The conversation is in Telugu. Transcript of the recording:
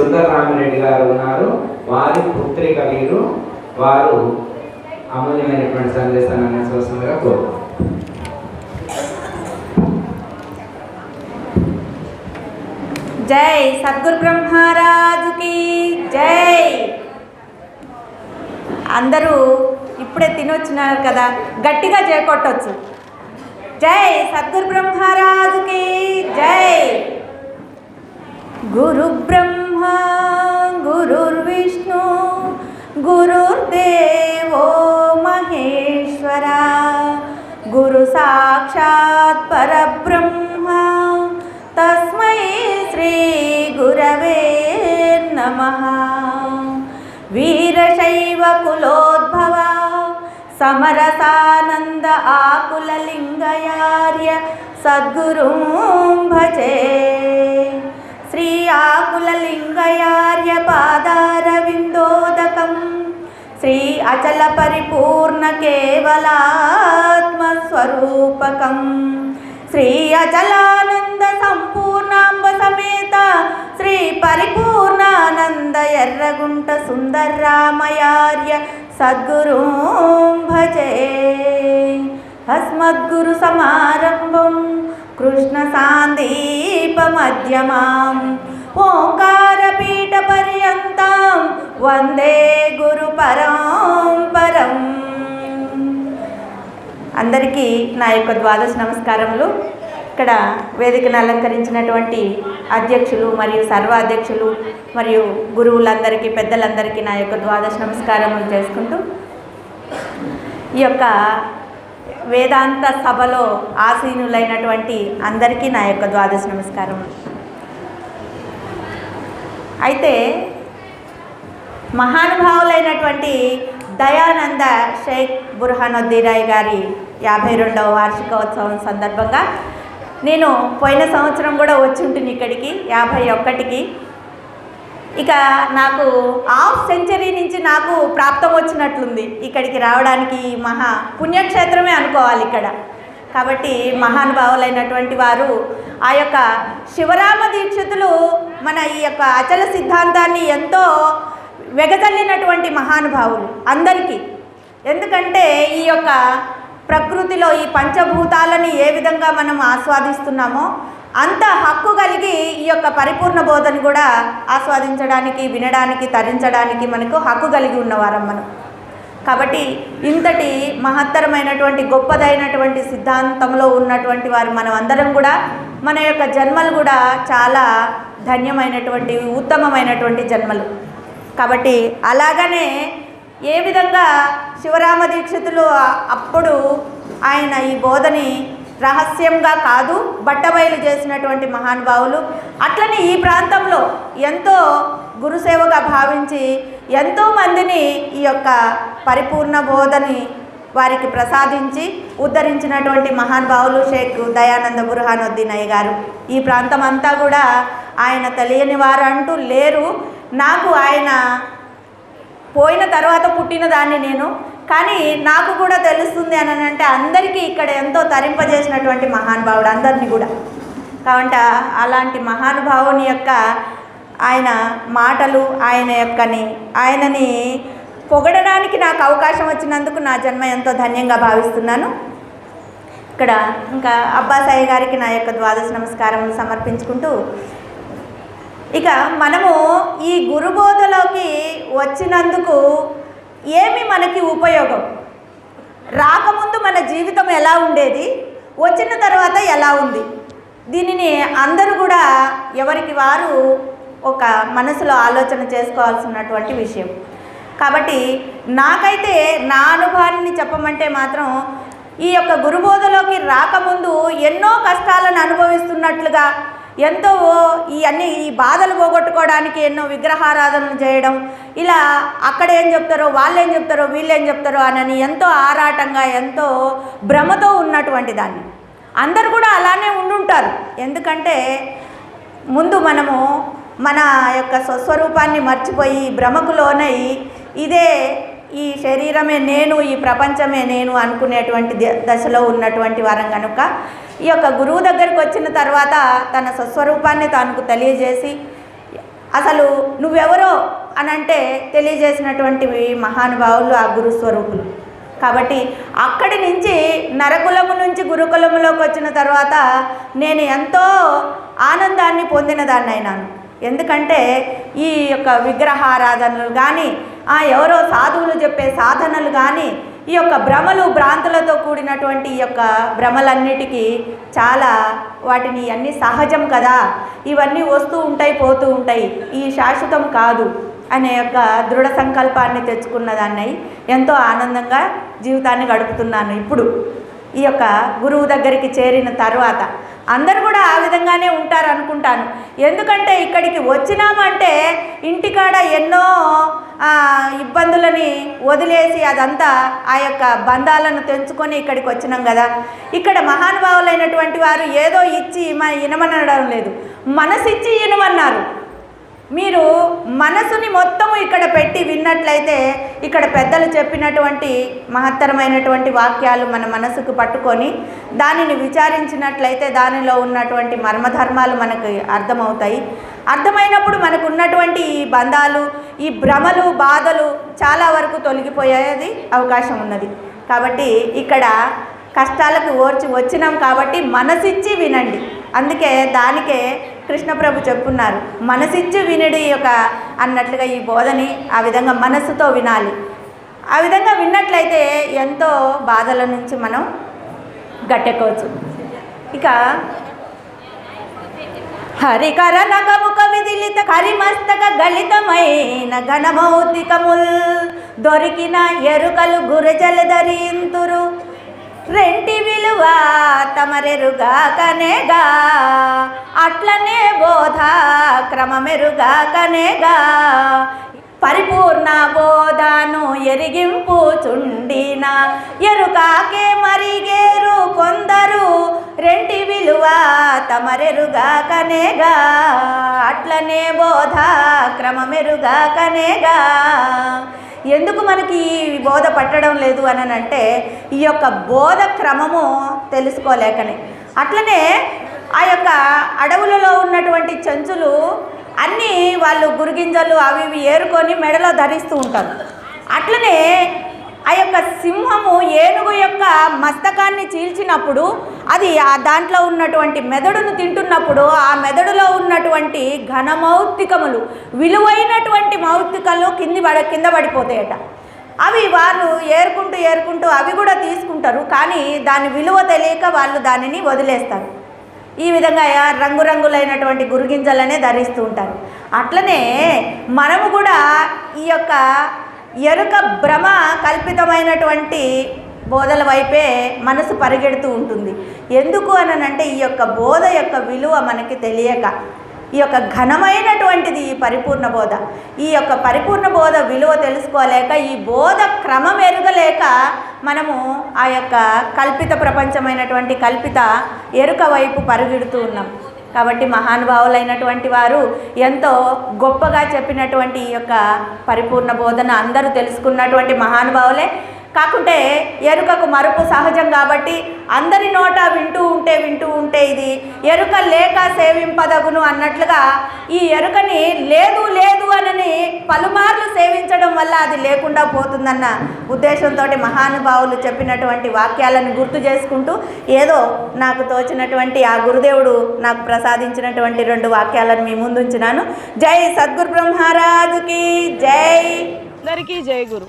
సుందరరామిరెడ్డి గారు ఉన్నారు. వారి పుత్రిక వీరు వారు అమూల్యమైనటువంటి సందేశాన్ని అందించవలసిందిగా కోరు జై సద్గురు బ్రహ్మరాజుకి జై. అందరూ ఇప్పుడే తినొచ్చినారు కదా గట్టిగా చేకొట్టొచ్చు జై సద్గురు బ్రహ్మరాజుకి జై. గురు బ్రహ్మ గురుర్విష్ణు గురుర్దేవో మహేశ్వర గురు సాక్షాత్ పరబ్రహ్మ తస్మై శ్రీ గురవే నమః వీరశైవ కులోద్భవ సమరసానంద ఆకులలింగయార్య శ్రీ ఆకుల లింగయార్య పాదారవిందోదకం శ్రీ అచల పరిపూర్ణ కేవలాత్మస్వరూపకం. శ్రీ అచలానంద సంపూర్ణాంబ సమేత. శ్రీ పరిపూర్ణానంద ఎర్రగుంట సుందర్రామయార్య సద్గురు భజే అస్మద్గురు సమారంభం. కృష్ణ సాందీప మధ్యమాం. ఓంకారపీఠ పర్యంతం. వందే గురు పరంపరం. అందరికీ నా యొక్క ద్వాదశ నమస్కారములు. ఇక్కడ వేదికను అలంకరించినటువంటి అధ్యక్షులు మరియు సర్వాధ్యక్షులు మరియు గురువులందరికీ పెద్దలందరికీ నా యొక్క ద్వాదశ నమస్కారములు చేసుకుంటూ ఈ యొక్క వేదాంత సభలో ఆసీనులైనటువంటి అందరికీ నా యొక్క ద్వాదశ నమస్కారం. అయితే మహానుభావులైనటువంటి దయానంద షేక్ బుర్హానుద్దీరాయ్ గారి యాభై రెండవ వార్షికోత్సవం సందర్భంగా నేను పోయిన సంవత్సరం కూడా వచ్చి ఉంటుంది ఇక్కడికి యాభై ఒక్కటికి. ఇక నాకు హాఫ్ సెంచరీ నుంచి నాకు ప్రాప్తం వచ్చినట్లుంది. ఇక్కడికి రావడానికి ఈ మహా పుణ్యక్షేత్రమే అనుకోవాలి ఇక్కడ. కాబట్టి మహానుభావులైనటువంటి వారు ఆ యొక్క శివరామ దీక్షితులు మన ఈ యొక్క అచల సిద్ధాంతాన్ని ఎంతో వెగజల్లినటువంటి మహానుభావులు అందరికీ. ఎందుకంటే ఈ యొక్క ప్రకృతిలో ఈ పంచభూతాలని ఏ విధంగా మనం ఆస్వాదిస్తున్నామో అంత హక్కు కలిగి యొక్క పరిపూర్ణ బోధను కూడా ఆస్వాదించడానికి వినడానికి తరించడానికి మనకు హక్కు కలిగి ఉన్నవారం మనం కాబట్టి ఇంతటి మహత్తరమైనటువంటి గొప్పదైనటువంటి సిద్ధాంతంలో ఉన్నటువంటి వారు మనం అందరం కూడా మన యొక్క జన్మలు కూడా చాలా ధన్యమైనటువంటి ఉత్తమమైనటువంటి జన్మలు. కాబట్టి అలాగనే ఏ విధంగా శివరామ దీక్షితులు అప్పుడు ఆయన ఈ బోధని రహస్యంగా కాదు బట్టబయలు చేసినటువంటి మహానుభావులు అట్లనే ఈ ప్రాంతంలో ఎంతో గురుసేవగా భావించి ఎంతో మందిని ఈ యొక్క పరిపూర్ణ బోధని వారికి ప్రసాదించి ఉద్ధరించినటువంటి మహానుభావులు షేక్ దయానంద బుర్హానుద్దీన్ అయ్య గారు. ఈ ప్రాంతం అంతా కూడా ఆయన తెలియని వారు అంటూ లేరు. నాకు ఆయన పోయిన తర్వాత పుట్టిన దాన్ని నేను కానీ నాకు కూడా తెలుస్తుంది అని అంటే అందరికీ ఇక్కడ ఎంతో తరింపజేసినటువంటి మహానుభావుడు అందరినీ కూడా. కాబట్టి అలాంటి మహానుభావుని యొక్క ఆయన మాటలు ఆయన యొక్కని ఆయనని పొగడడానికి నాకు అవకాశం వచ్చినందుకు నా జన్మ ఎంతో ధన్యంగా భావిస్తున్నాను. ఇక్కడ ఇంకా అబ్బాసాయి గారికి నా యొక్క ద్వాదశ నమస్కారం సమర్పించుకుంటూ ఇక మనము ఈ గురుబోధలోకి వచ్చినందుకు ఏమి మనకి ఉపయోగం? రాకముందు మన జీవితం ఎలా ఉండేది? వచ్చిన తర్వాత ఎలా ఉంది? దీనిని అందరూ కూడా ఎవరికి వారు ఒక మనసులో ఆలోచన చేసుకోవాల్సినటువంటి విషయం. కాబట్టి నాకైతే నా అనుభవాన్ని చెప్పమంటే మాత్రం ఈ యొక్క గురుబోధలోకి రాకముందు ఎన్నో కష్టాలను అనుభవిస్తున్నట్లుగా ఎంతో ఈ అన్ని ఈ బాధలు పోగొట్టుకోవడానికి ఎన్నో విగ్రహారాధనలు చేయడం. ఇలా అక్కడ ఏం చెప్తారో వాళ్ళు ఏం చెప్తారో వీళ్ళు ఏం చెప్తారో అని ఎంతో ఆరాటంగా ఎంతో భ్రమతో ఉన్నటువంటి దాన్ని. అందరు కూడా అలానే ఉండుంటారు. ఎందుకంటే ముందు మనము మన యొక్క స్వస్వరూపాన్ని మర్చిపోయి భ్రమకు లోనై ఇదే ఈ శరీరమే నేను ఈ ప్రపంచమే నేను అనుకునేటువంటి ద- దశలో ఉన్నటువంటి వారం కనుక ఈ యొక్క గురువు దగ్గరికి వచ్చిన తర్వాత తన స్వస్వరూపాన్ని తనకు తెలియజేసి అసలు నువ్వెవరో అని అంటే తెలియజేసినటువంటివి మహానుభావులు ఆ గురుస్వరూపులు కాబట్టి అక్కడి నుంచి నరకులము నుంచి గురుకులములోకి వచ్చిన తర్వాత నేను ఎంతో ఆనందాన్ని పొందినదాన్ని అయినాను ఎందుకంటే ఈ యొక్క విగ్రహారాధనలు కానీ ఆ ఎవరో సాధువులు చెప్పే సాధనలు కానీ ఈ యొక్క భ్రమలు భ్రాంతులతో కూడినటువంటి ఈ యొక్క భ్రమలన్నిటికీ చాలా వాటిని అన్నీ సహజం కదా. ఇవన్నీ వస్తూ ఉంటాయి పోతూ ఉంటాయి. ఈ శాశ్వతం కాదు అనే యొక్క దృఢ సంకల్పాన్ని తెచ్చుకున్న దాన్ని ఎంతో ఆనందంగా జీవితాన్ని గడుపుతున్నాను ఇప్పుడు. ఈ యొక్క గురువు దగ్గరికి చేరిన తర్వాత అందరు కూడా ఆ విధంగానే ఉంటారు అనుకుంటాను ఎందుకంటే ఇక్కడికి వచ్చినామంటే ఇంటికాడ ఎన్నో ఇబ్బందులని వదిలేసి అదంతా ఆ యొక్క బంధాలను తెంచుకొని ఇక్కడికి వచ్చినాం కదా. ఇక్కడ మహానుభావులైనటువంటి వారు ఏదో ఇచ్చి ఇనమనడం లేదు. మనసిచ్చి ఇనమన్నారు. మీరు మనసుని మొత్తము ఇక్కడ పెట్టి విన్నట్లయితే ఇక్కడ పెద్దలు చెప్పినటువంటి మహత్తరమైనటువంటి వాక్యాలు మన మనసుకు పట్టుకొని దానిని విచారించినట్లయితే దానిలో ఉన్నటువంటి మర్మధర్మాలు మనకు అర్థమవుతాయి. అర్థమైనప్పుడు మనకు ఉన్నటువంటి ఈ బంధాలు ఈ భ్రమలు బాధలు చాలా వరకు తొలగిపోయేది అవకాశం ఉన్నది. కాబట్టి ఇక్కడ కష్టాలకు ఓర్చి వచ్చినాం కాబట్టి మనసిచ్చి వినండి. అందుకే దానికే కృష్ణప్రభు చెప్పున్నారు. మనసిచ్చి వినుడి యొక్క అన్నట్లుగా ఈ బోధని ఆ విధంగా మనస్సుతో వినాలి. ఆ విధంగా విన్నట్లయితే ఎంతో బాధల నుంచి మనం గట్టెక్కవచ్చు. ఇక హరికర నగముఖ విదిలిత కరిమస్తక గలితమైన ఘనమౌతికముల్ దొరికిన ఎరుకలు గురజలధరింతురు రెంటి విలువ తమరెరుగాకనేగా క్రమమెరుగా కనేగా. పరిపూర్ణ బోధను ఎరిగింపు చుండిన. ఎరుకాకే మరిగేరు కొందరు. రెంటి విలువ తమరెరుగాకనేగా అట్లనే బోధ క్రమమెరుగా కనేగా. ఎందుకు మనకి ఈ బోధ పట్టడం లేదు అని అంటే ఈ యొక్క బోధ క్రమము తెలుసుకోలేకనే. అట్లనే ఆ యొక్క అడవులలో ఉన్నటువంటి చెంచులు అన్నీ వాళ్ళు గురిగింజలు అవి ఇవి ఏరుకొని మెడలో ధరిస్తూ ఉంటారు. అట్లనే ఆ యొక్క సింహము ఏనుగు యొక్క మస్తకాన్ని చీల్చినప్పుడు అది ఆ దాంట్లో ఉన్నటువంటి మెదడును తింటున్నప్పుడు ఆ మెదడులో ఉన్నటువంటి ఘనమౌక్తికములు విలువైనటువంటి మౌక్తికలు కింది పడ కింద పడిపోతాయట. అవి వాళ్ళు ఏరుకుంటూ ఏరుకుంటూ అవి కూడా తీసుకుంటారు కానీ దాని విలువ తెలియక వాళ్ళు దానిని వదిలేస్తారు. ఈ విధంగా రంగురంగులైనటువంటి గురుగింజలనే ధరిస్తూ ఉంటారు. అట్లనే మనము కూడా ఈ యొక్క ఎరుక భ్రమ కల్పితమైనటువంటి బోధల వైపే మనసు పరిగెడుతూ ఉంటుంది. ఎందుకు అనంటే ఈ యొక్క బోధ యొక్క విలువ మనకి తెలియక. ఈ యొక్క ఘనమైనటువంటిది ఈ పరిపూర్ణ బోధ. ఈ యొక్క పరిపూర్ణ బోధ విలువ తెలుసుకోలేక ఈ బోధ క్రమం ఎరుగలేక మనము ఆ యొక్క కల్పిత ప్రపంచమైనటువంటి కల్పిత ఎరుక వైపు పరుగెడుతూ ఉన్నాం. కాబట్టి మహానుభావులైనటువంటి వారు ఎంతో గొప్పగా చెప్పినటువంటి ఈ యొక్క పరిపూర్ణ బోధన అందరూ తెలుసుకున్నటువంటి మహానుభావులే. కాకుంటే ఎరుకకు మరుపు సహజం కాబట్టి అందరి నోట వింటూ ఉంటే వింటూ ఉంటే ఇది ఎరుక లేక సేవింపదగును అన్నట్లుగా ఈ ఎరుకని లేదు లేదు అనని పలుమార్లు సేవించడం వల్ల అది లేకుండా పోతుందన్న ఉద్దేశంతో మహానుభావులు చెప్పినటువంటి వాక్యాలను గుర్తు చేసుకుంటూ ఏదో నాకు తోచినటువంటి ఆ గురుదేవుడు నాకు ప్రసాదించినటువంటి రెండు వాక్యాలను మీ ముందుంచినాను. జై సద్గురు బ్రహ్మరాజుకి జై. అందరికీ జై గురు.